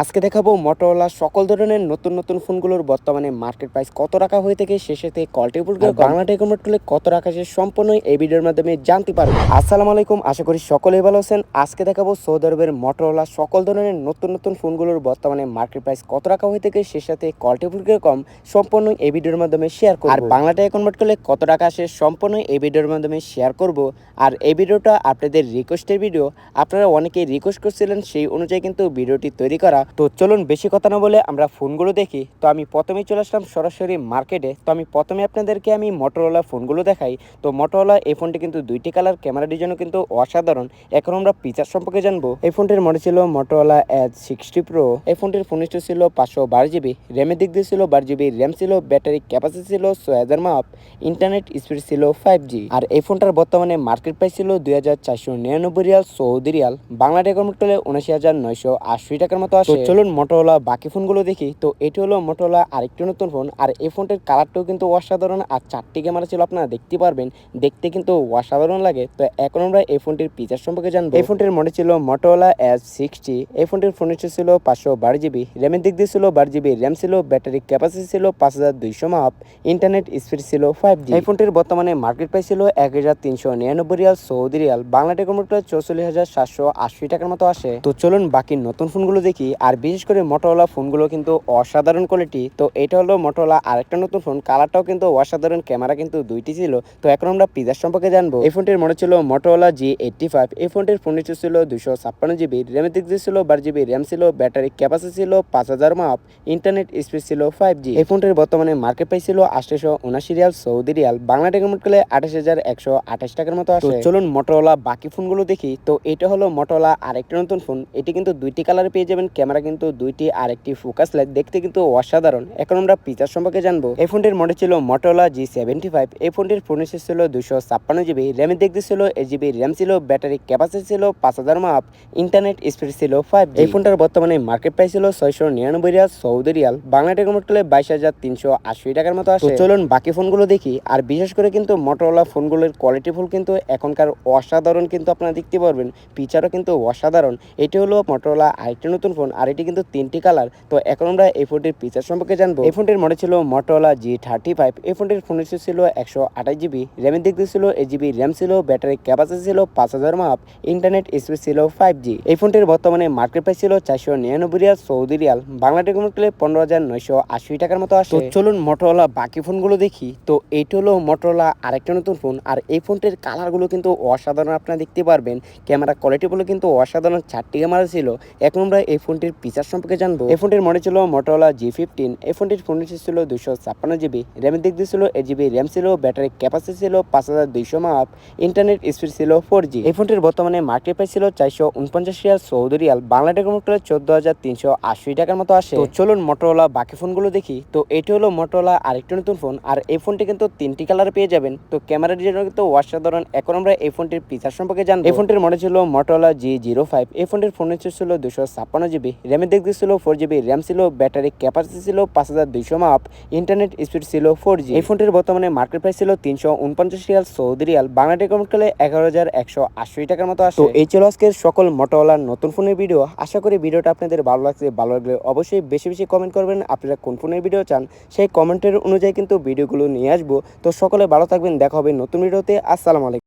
আজকে দেখাবো মোটরোলা সকল ধরনের নতুন নতুন ফোনগুলোর বর্তমানে মার্কেট প্রাইস কত টাকা হয়ে থেকে শেষে থেকে কোয়ালিটি ফুলগুলো বাংলা টেকনোমেট করলে কত টাকা সে সম্পূর্ণ এই ভিডিওর মাধ্যমে জানতে পারব। আসসালামু আলাইকুম আশা করি সকলেই ভালো আছেন। আজকে দেখাবো সৌদি আরবের মোটরোলা সকল ধরনের নতুন নতুন ফোনগুলোর বর্তমানে মার্কেট প্রাইস কত টাকা হয়ে থেকে শেষে সাথে কোয়ালিটি ফুলগুলো কম সম্পূর্ণ এই ভিডিওর মাধ্যমে শেয়ার করব। আর বাংলাটায় কনভার্ট করলে কত টাকা আসে সম্পূর্ণ এই ভিডিওর মাধ্যমে শেয়ার করব। আর এই ভিডিওটা আপনাদের রিকোয়েস্টের ভিডিও আপনারা অনেকেই রিকোয়েস্ট করছিলেন সেই অনুযায়ী কিন্তু ভিডিওটি তৈরি করা। তো চলুন বেশি কথা না বলে আমরা ফোনগুলো দেখি। তো আমি প্রথমেই চলে আসলাম সরাসরি মার্কেটে। তো আমি প্রথমে আপনাদেরকে আমি মোটরওয়ালা ফোনগুলো দেখাই। তো মোটরওয়ালা এই ফোনটি কিন্তু দুইটি কালার ক্যামেরা ডিজাইনও কিন্তু অসাধারণ। এখন আমরা ফিচার সম্পর্কে জানব। এই ফোনটির মডেল ছিল মোটরওয়ালা এজ সিক্সটি প্রো এই ফোনটির ফোন ছিল পাঁচশো বারো জিবি র্যামের দিক দিয়ে ছিল বারো জিবি র্যাম ছিল ব্যাটারি ক্যাপাসিটি ছিল ছয় হাজার মাপ ইন্টারনেট স্পিড ছিল ফাইভ জি আর এই ফোনটার বর্তমানে মার্কেট প্রাইস ছিল দুই হাজার চারশো নিরানব্বই রিয়াল সৌদি রিয়াল। বাংলা টাকা হলে উনাশি হাজার নয়শো আশি টাকার মতো আসে। তো চলুন মোটোলা বাকি ফোনগুলো দেখি। তো এটি হলো মোটোলা আরেকটি নতুন ফোন। আর এই ফোনটির কালারটাও কিন্তু অসাধারণ। আর চারটি ক্যামেরা ছিল আপনারা দেখতে পারবেন। দেখতে কিন্তু অসাধারণ লাগে। তো এখন আমরা এই ফোনটির ফিচার সম্পর্কে জানব। এই ফোনটির মডেল ছিল মোটোলা এস সিক্সটি এই ফোনটির ফোন ছিল পাঁচশো বারো জিবি র্যামের দিক দিয়ে ছিল বারো জিবি র্যাম ছিল ব্যাটারি ক্যাপাসিটি ছিল পাঁচ হাজার দুইশো মাপ ইন্টারনেট স্পিড ছিল ফাইভ জি এই ফোনটির বর্তমানে মার্কেট প্রাইস ছিল এক হাজার তিনশো নিরানব্বই রিয়াল সৌদি রিয়াল। বাংলা টেকনোমিটার চৌচল্লিশ হাজার সাতশো আশি টাকার মতো আসে। তো চলুন বাকি নতুন ফোনগুলো দেখি। আর বিশেষ করে মোটোলা ফোনগুলো কিন্তু অসাধারণ কোয়ালিটি তো এটা হলো মোটোলা আরেকটা নতুন ফোন কালারটাও কিন্তু অসাধারণ ক্যামেরা কিন্তু দুইটি ছিল, তো এখন আমরা পিজার সম্পর্কে জানব। এই ফোনটির মনে ছিল মোটোলা জি এইটটি ফাইভ এই ফোনটির ফোন ছিল দুশো ছাপ্পান্ন জিবি র্যামের দিক ছিল, বারো জিবি র্যাম ছিল ব্যাটারি ক্যাপাসিটি ছিল পাঁচ হাজার মাপ ইন্টারনেট স্পিড ছিল ফাইভ জি এই ফোনটির বর্তমানে মার্কেট প্রাইস ছিল আটশো উনাশি রিয়াল, সৌদি রিয়াল, বাংলা টেকনোমিট করলে আঠাশ হাজার একশো আঠাশ টাকার মতো আসে। চলুন মোটোলা বাকি ফোনগুলো দেখি, তো এটা হলো মোটোলা আরেকটি নতুন ফোন এটি কিন্তু দুইটি কালারে পেয়ে যাবেন ক্যামেরা কিন্তু দুইটি আর একটি ফোকাস লাইট দেখতে কিন্তু অসাধারণ। এখন আমরা ফিচার সম্পর্কে জানব। এই ফোনটির মডেল ছিল মোটোলা জি সেভেন্টি ফাইভ এই ফোনটির ফোন ছিল দুশো ছাপ্পান্ন জিবি র্যামের দিক ছিল এইট জিবি র্যাম ছিল ব্যাটারি ক্যাপাসিটি ছিল পাঁচ হাজার মাপ ইন্টারনেট স্পিড ছিল ফাইভ এই ফোনটার বর্তমানে মার্কেট প্রাইস ছিল ছয়শো নিরানব্বই রিয়াল সৌদি রিয়াল। বাংলা টেকনোমিট করলে বাইশ হাজার তিনশো আশি টাকার মতো আসে। চলুন বাকি ফোনগুলো দেখি। আর বিশেষ করে কিন্তু মোটরওয়ালা ফোনগুলোর কোয়ালিটি ফুল কিন্তু এখনকার অসাধারণ কিন্তু আপনারা দেখতে পারবেন। ফিচারও কিন্তু অসাধারণ। এটি হলো মোটরওয়ালা আরেকটি নতুন ফোন আর এটি কিন্তু তিনটি কালার। তো এখন আমরা এই ফোনটির ফিচার সম্পর্কে জানব। এই ফোনটির মডেল ছিল মোটরওয়ালা জি থার্টি ফাইভ এই ফোনটির ফোন ছিল একশো আঠাশ জিবি র্যামের দিক দিয়ে ছিল এইট জিবি র্যাম ছিল ব্যাটারি ক্যাপাসিটি ছিল পাঁচ হাজার মাপ ইন্টারনেট স্পিড ছিল ফাইভ জি এই ফোনটির বর্তমানে মার্কেট প্রাইস ছিল চারশো নিরানব্বই রিয়াল, সৌদি রিয়াল। বাংলা টেকনোমিট পনেরো হাজার নয়শো আশি টাকার মতো আসে। চলুন মোটরওয়ালা বাকি ফোনগুলো দেখি। তো এইটা হলো মোটরওয়ালা আরেকটা নতুন ফোন আর এই ফোনটির কালারগুলো কিন্তু অসাধারণ, আপনারা দেখতে পারবেন। ক্যামেরা কোয়ালিটিগুলো কিন্তু অসাধারণ, চারটি ক্যামেরা ছিল। এখন আমরা এই ফোনটির ফিচার সম্পর্কে জানব। এই ফোনটির মডেল ছিল মোটরওয়ালা জি ফিফটিন এই ফোনটির ফোন ছিল দুশো ছাপ্পান্ন জিবি র্যামের দিক দিয়ে ছিল এইট জিবি র্যাম ছিল ব্যাটারি ক্যাপাসিটি ছিল পাঁচ হাজার দুইশো মাপ ইন্টারনেট স্পিড ছিল ফোর জি এই ফোনটির বর্তমানে মার্কেট প্রাইস ছিল চারশো উনপঞ্চাশ রিয়াল সৌদি রিয়াল, বাংলা টেকনোমিটার চোদ্দ হাজার তিনশো আশি টাকার মতো আসে। তো চলুন মোটরওয়ালা বাকি ফোনগুলো দেখি। তো এটি হলো মোটরওয়ালা আরেকটি নতুন ফোন আর এই ফোনটি কিন্তু তিনটি কালার পেয়ে যাবেন। তো ক্যামেরা ডিজাইন কিন্তু অসাধারণ এখন আমরা এই ফোনটির ফিচার সম্পর্কে জানব। এই ফোনটির মডেল ছিল মোটরওয়ালা জি জিরো ফাইভ এই ফোনটির ফোন ছিল দুশো ছাপ্পান্ন জিবি র্যামের দিক ছিল ফোর জিবি র্যাম ছিল, ব্যাটারি ক্যাপাসিটি ছিল পাঁচ হাজার দুইশো মাপ ইন্টারনেট স্পিড ছিল ফোর জি এই ফোনটির বর্তমানে মার্কেট প্রাইস ছিল তিনশো উনপঞ্চাশ রিয়াল সৌদি রিয়াল বাংলা করলে এগারো হাজার একশো আশি টাকার মতো আসে। এই ছিল আজকের সকল মোটরওয়ালার নতুন ফোনের ভিডিও আশা করি ভিডিওটা আপনাদের ভালো লাগছে, ভালো লাগলে অবশ্যই বেশি বেশি কমেন্ট করবেন। আপনারা কোন ফোনের ভিডিও চান, সেই কমেন্টের অনুযায়ী কিন্তু ভিডিওগুলো নিয়ে আসব। তো সকলে ভালো থাকবেন, দেখা হবে নতুন ভিডিওতে আসসালামু আলাইকুম।